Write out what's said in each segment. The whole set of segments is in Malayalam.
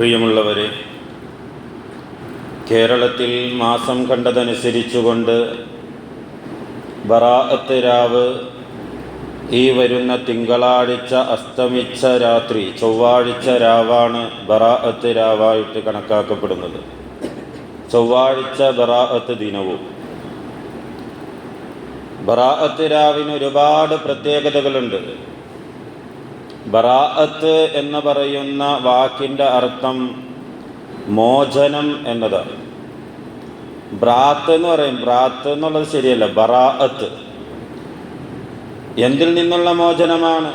പ്രിയമുള്ളവരെ കേരളത്തിൽ മാസം കണ്ടതനുസരിച്ചുകൊണ്ട് ബറാഅത്ത് രാവ് ഈ വരുന്ന തിങ്കളാഴ്ച അസ്തമിച്ച രാത്രി ചൊവ്വാഴ്ച രാവാണ് ബറാഅത്ത് രാവായിട്ട് കണക്കാക്കപ്പെടുന്നത്. ചൊവ്വാഴ്ച ബറാഅത്ത് ദിനവും. ബറാഅത്ത് രാവിന് ഒരുപാട് പ്രത്യേകതകളുണ്ട്. ബറാഅത്ത് എന്ന് പറയുന്ന വാക്കിന്റെ അർത്ഥം മോചനം എന്നതാണ് ബ്രാത്ത് എന്ന് പറയും. ബ്രാത്ത് എന്നുള്ളത് ശരിയല്ല. ബറാഅത്ത്. എന്തിൽ നിന്നുള്ള മോചനമാണ്?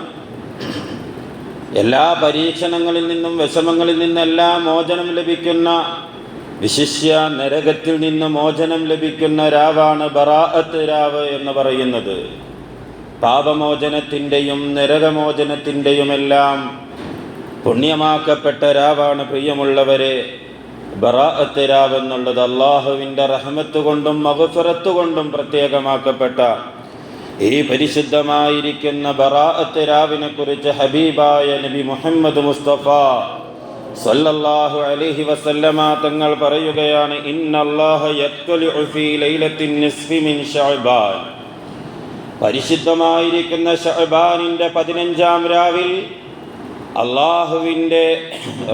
എല്ലാ പരീക്ഷണങ്ങളിൽ നിന്നും വിഷമങ്ങളിൽ നിന്നെല്ലാം മോചനം ലഭിക്കുന്ന വിശിഷ്യ നരകത്തിൽ നിന്ന് മോചനം ലഭിക്കുന്ന രാവാണ് ബറാഅത്ത് രാവ് എന്ന് പറയുന്നത്. പാപമോചനത്തിന്റെയും നരകമോചനത്തിന്റെയുമെല്ലാം പുണ്യമാക്കപ്പെട്ട രാവാണ് പ്രിയമുള്ളവരെ. ബറാഅത്ത് രാവ് എന്നുള്ളത് അള്ളാഹുവിന്റെ റഹമത്ത് കൊണ്ടും മകുഫറത്ത് കൊണ്ടും പ്രത്യേകമാക്കപ്പെട്ട ഈ പരിശുദ്ധമായിരിക്കുന്ന ബറാഅത്ത് രാവിനെ കുറിച്ച് ഹബീബായ നബി മുഹമ്മദ് മുസ്തഫ സല്ലല്ലാഹു അലൈഹി വസല്ലമ തങ്ങൾ പറയുകയാണ് ഇന്നല്ലാഹു യത്വലിഉ ഫീ ലൈലത്തിൻ നിസ്ഫി മിൻ പരിശുദ്ധമായിരിക്കുന്ന ഷഹബാനിന്റെ പതിനഞ്ചാം രാവിൽ അള്ളാഹുവിന്റെ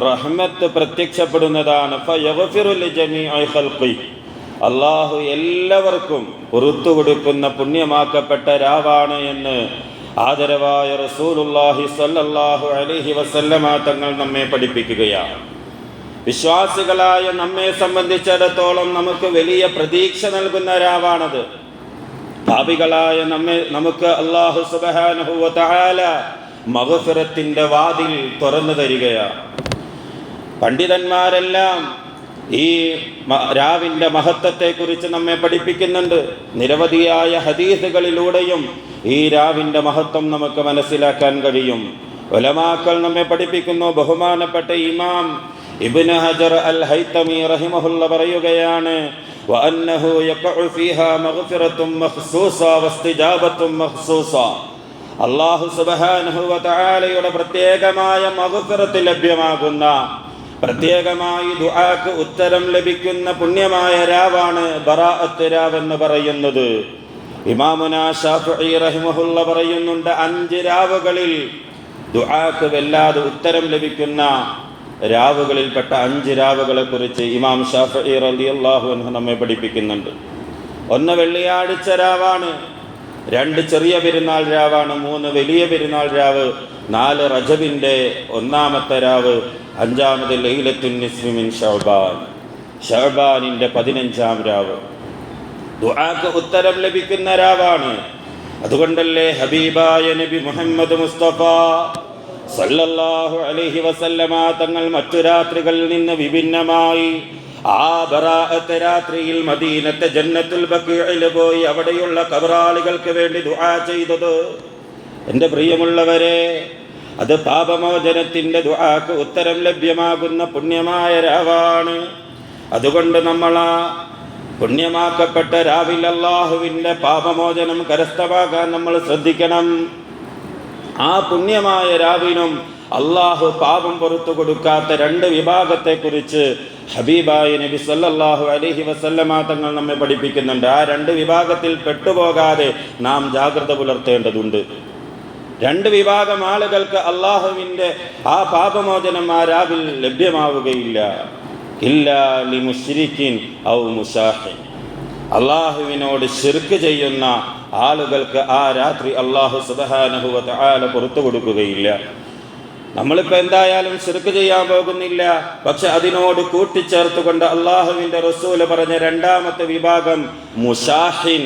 റഹ്മത്ത് പ്രത്യക്ഷപ്പെടുന്നതാണ്. അള്ളാഹു എല്ലാവർക്കും പുറത്തു കൊടുക്കുന്ന പുണ്യമാക്കപ്പെട്ട രാവാണ് എന്ന് ആദരവായ റസൂലുല്ലാഹി സല്ലാഹു അലഹി വസല്ലമ തങ്ങൾ നമ്മെ പഠിപ്പിക്കുകയാണ്. വിശ്വാസികളായ നമ്മെ സംബന്ധിച്ചിടത്തോളം നമുക്ക് വലിയ പ്രതീക്ഷ നൽകുന്ന രാവാണത്. പാപികളായ നമ്മെ നമുക്ക് അള്ളാഹു സുബഹാനഹുവ തആല മഗ്ഫിറത്തിന്റെ വാതിൽ തുറന്നു തരികയാണ് പണ്ഡിതന്മാരെല്ലാം ഈ രാവിന്റെ മഹത്വത്തെക്കുറിച്ച് നമ്മെ പഠിപ്പിക്കുന്നുണ്ട്. നിരവധിയായ ഹദീസുകളിലൂടെയും ഈ രാവിന്റെ മഹത്വം നമുക്ക് മനസ്സിലാക്കാൻ കഴിയും. ഒലമാക്കൾ നമ്മെ പഠിപ്പിക്കുന്നു. ബഹുമാനപ്പെട്ട ഇമാം ഇബ്നു ഹജർ അൽ ഹൈത്തമി റഹിമഹുല്ല പറയുകയാണ് وأنه يقع فيها مغفرة مخصوصة واستجابة مخصوصة അള്ളാഹു സുബഹാനഹുവ തആലയുടെ പ്രത്യേകമായ മഗ്ഫിറത്ത് ലഭ്യമാകുന്ന പ്രത്യേകമായി ദുആക്ക് ഉത്തരം ലഭിക്കുന്ന പുണ്യമായ രാവാണ് ബറാഅത്ത് രാവ് എന്ന് പറയുന്നത് ഇമാമുന ഷാഫിഈ റഹിമഹുല്ല പറയുന്നുണ്ട് അഞ്ച് രാവുകളിൽ ദുആക്ക് വല്ലാതെ ഉത്തരം ലഭിക്കുന്ന രാവുകളിൽപ്പെട്ട അഞ്ച് രാവുകളെ കുറിച്ച് ഇമാം ഷാഫിഈ റളിയല്ലാഹു അൻഹു നമ്മെ പഠിപ്പിക്കുന്നുണ്ട്. ഒന്ന് വെള്ളിയാഴ്ച രാവാണ് രണ്ട് ചെറിയ പെരുന്നാൾ രാവാണ് മൂന്ന് വലിയ പെരുന്നാൾ രാവ് നാല് റജബിന്റെ ഒന്നാമത്തെ രാവ് അഞ്ചാമത് ലൈലത്തുൻ നിസ്മിൻ ഷഹബാൻ ഷഹബാനിന്റെ പതിനഞ്ചാം രാവ്. ദുആക്ക് ഉത്തരം ലഭിക്കുന്ന രാവാണ്. അതുകൊണ്ടല്ലേ ഹബീബായ നബി മുഹമ്മദ് മുസ്തഫ സല്ലല്ലാഹു അലൈഹി വസല്ലമ തങ്ങൾ മറ്റു രാത്രികളിൽ നിന്ന് വിഭിന്നമായി ആ ബറാഅത്ത് രാത്രിയിൽ മദീനത്തെ ജന്നത്തുൽ ബഖീഇൽ പോയി അവിടെയുള്ള കബറാളികൾക്ക് വേണ്ടി ദുആ ചെയ്തത്. എന്റെ പ്രിയമുള്ളവരെ അത് പാപമോചനത്തിന്റെ ദുആക്ക് ഉത്തരം ലഭ്യമാകുന്ന പുണ്യമായ രാവാണ്. അതുകൊണ്ട് നമ്മൾ ആ പുണ്യമാക്കപ്പെട്ട രാവിൽ അള്ളാഹുവിന്റെ പാപമോചനം കരസ്ഥമാക്കാൻ നമ്മൾ ശ്രദ്ധിക്കണം. ആ പുണ്യമായ രാവിനും അള്ളാഹു പാപം പുറത്തു കൊടുക്കാത്ത രണ്ട് വിഭാഗത്തെക്കുറിച്ച് ഹബീബായ നബി സല്ലല്ലാഹു അലഹി വസല്ലമ തങ്ങൾ നമ്മെ പഠിപ്പിക്കുന്നുണ്ട്. ആ രണ്ട് വിഭാഗത്തിൽ പെട്ടുപോകാതെ നാം ജാഗ്രത പുലർത്തേണ്ടതുണ്ട്. രണ്ട് വിഭാഗം ആളുകൾക്ക് അള്ളാഹുവിന്റെ ആ പാപമോചനം ആ രാവിൽ ലഭ്യമാവുകയില്ല. ഇല്ല ലി ഔ മുഷാഹിൻ അള്ളാഹുവിനോട് ശിർക്ക് ചെയ്യുന്ന ആളുകൾക്ക് ആ രാത്രി അള്ളാഹു സുബഹാനഹുവ തആല പുറത്തു കൊടുക്കുകയില്ല. നമ്മളിപ്പോൾ എന്തായാലും ശിർക്ക് ചെയ്യാൻ പോകുന്നില്ല. പക്ഷെ അതിനോട് കൂട്ടിച്ചേർത്തുകൊണ്ട് അള്ളാഹുവിന്റെ റസൂൽ പറഞ്ഞ രണ്ടാമത്തെ വിഭാഗം മുഷാഹിൻ.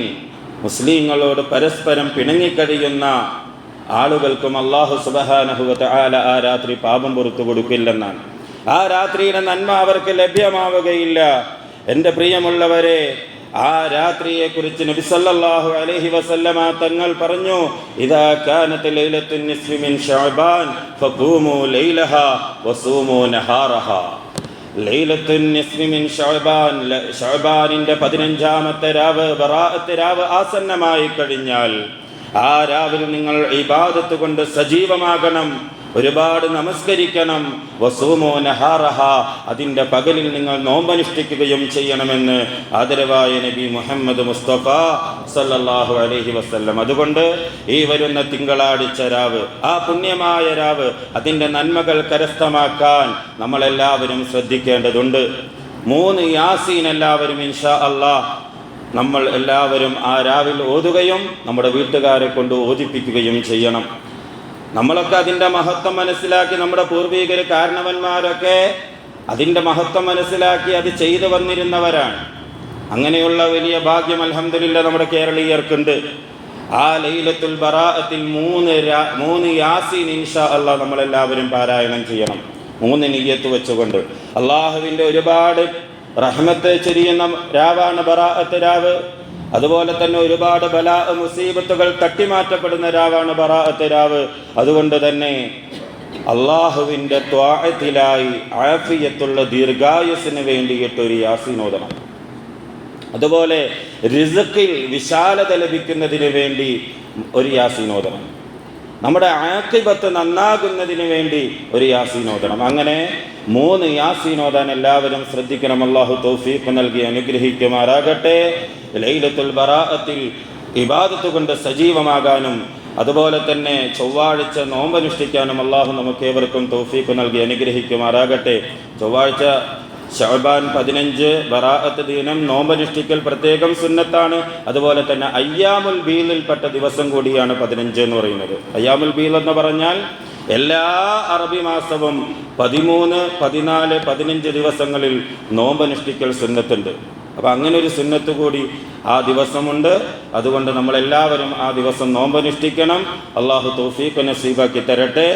മുസ്ലിങ്ങളോട് പരസ്പരം പിണങ്ങിക്കഴിയുന്ന ആളുകൾക്കും അള്ളാഹു സുബഹാനഹുവത്ത് ആല ആ രാത്രി പാപം പുറത്തു കൊടുക്കില്ലെന്നാണ്. ആ രാത്രിയുടെ നന്മ അവർക്ക് ലഭ്യമാവുകയില്ല. എന്റെ പ്രിയമുള്ളവരെ ആ രാത്രിയെ കുറിച്ച് നബി സല്ലല്ലാഹു അലൈഹി വസല്ലമ തങ്ങൾ പറഞ്ഞു ഇദാ പതിനഞ്ചാമത്തെ രാവ് ബറാഅത്ത് രാവ് ആസന്നമായി കഴിഞ്ഞാൽ ആ രാവിലെ നിങ്ങൾ ഇബാദത്ത് കൊണ്ട് സജീവമാകണം. ഒരുപാട് നമസ്കരിക്കണം. വസൂമോ നഹാറഹ. അതിന്റെ പകലിൽ നിങ്ങൾ നോമ്പനുഷ്ഠിക്കുകയും ചെയ്യണമെന്ന് ആദരവായ നബി മുഹമ്മദ് മുസ്തഫ സല്ലല്ലാഹു അലൈഹി വസ്ല്ലം. അതുകൊണ്ട് ഈ വരുന്ന തിങ്കളാഴ്ച രാവ് ആ പുണ്യമായ രാവ് അതിന്റെ നന്മകൾ കരസ്ഥമാക്കാൻ നമ്മളെല്ലാവരും ശ്രദ്ധിക്കേണ്ടതുണ്ട്. മൂന്ന് യാസീൻ എല്ലാവരും ഇൻഷാ അള്ളാഹ് നമ്മൾ എല്ലാവരും ആ രാവിൽ ഓതുകയും നമ്മുടെ വീട്ടുകാരെ കൊണ്ട് ഓതിപ്പിക്കുകയും ചെയ്യണം. നമ്മളൊക്കെ അതിന്റെ മഹത്വം മനസ്സിലാക്കി നമ്മുടെ പൂർവീകർ കാരണവന്മാരൊക്കെ അതിന്റെ മഹത്വം മനസ്സിലാക്കി അത് ചെയ്തു വന്നിരുന്നവരാണ്. അങ്ങനെയുള്ള വലിയ ഭാഗ്യം അലഹമില്ല നമ്മുടെ കേരളീയർക്കുണ്ട്. ആ ലൈലത്തുൽ ബറാഅത്തിൽ മൂന്ന് മൂന്ന് യാസീൻ ഇൻഷാ അള്ളാഹ് നമ്മളെല്ലാവരും പാരായണം ചെയ്യണം. മൂന്ന് നീയത്ത് വെച്ചുകൊണ്ട്. അള്ളാഹുവിന്റെ ഒരുപാട് റഹ്മത്ത് ചെരിയുന്ന രാവാണ് ബറാഅത്ത് രാവ്. അതുപോലെ തന്നെ ഒരുപാട് ബലാ മുസീബത്തുകൾ തട്ടിമാറ്റപ്പെടുന്ന രാവാണ് ബറാഅത്ത് രാവ്. അതുകൊണ്ട് തന്നെ അള്ളാഹുവിന്റെ ത്വാഴത്തിലായി ആഫിയത്തുള്ള ദീർഘായുസിന് വേണ്ടിയിട്ട് ഒരു യാസിനോദനം. അതുപോലെ റിസക്കിൽ വിശാലത ലഭിക്കുന്നതിന് വേണ്ടി ഒരു യാസീനോദനം. നമ്മുടെ ആക്കിബത്ത് നന്നാകുന്നതിന് വേണ്ടി ഒരു യാസീനോദനം അങ്ങനെ മൂന്ന് യാസീനോദാൻ എല്ലാവരും ശ്രദ്ധിക്കണം. അള്ളാഹു തൗഫീഖ് നൽകി അനുഗ്രഹിക്കുമാറാകട്ടെ. ലൈലത്തുൽ ബറാഅത്തിൽ ഇബാദത്ത് കൊണ്ട് സജീവമാകാനും അതുപോലെ തന്നെ ചൊവ്വാഴ്ച നോമ്പനുഷ്ഠിക്കാനും അള്ളാഹു നമുക്ക് ഏവർക്കും തൗഫീഖ് നൽകി അനുഗ്രഹിക്കുമാറാകട്ടെ. ചൊവ്വാഴ്ച ഷഹബാൻ പതിനഞ്ച് ബറാഅത്ത് ദീനം നോമ്പനുഷ്ഠിക്കൽ പ്രത്യേകം സുന്നത്താണ്. അതുപോലെ തന്നെ അയ്യാമുൽ ബീലിൽപ്പെട്ട ദിവസം കൂടിയാണ് പതിനഞ്ച് എന്ന് പറയുന്നത്. അയ്യാമുൽ ബീൽ എന്ന് പറഞ്ഞാൽ എല്ലാ അറബി മാസവും പതിമൂന്ന് പതിനാല് പതിനഞ്ച് ദിവസങ്ങളിൽ നോമ്പനുഷ്ഠിക്കൽ സുന്നത്തുണ്ട്. അപ്പോൾ അങ്ങനെ ഒരു സുന്നത്ത് കൂടി ആ ദിവസമുണ്ട്. അതുകൊണ്ട് നമ്മളെല്ലാവരും ആ ദിവസം നോമ്പനുഷ്ഠിക്കണം. അള്ളാഹു തൗഫീഖ് നസീബാക്കി തരട്ടെ.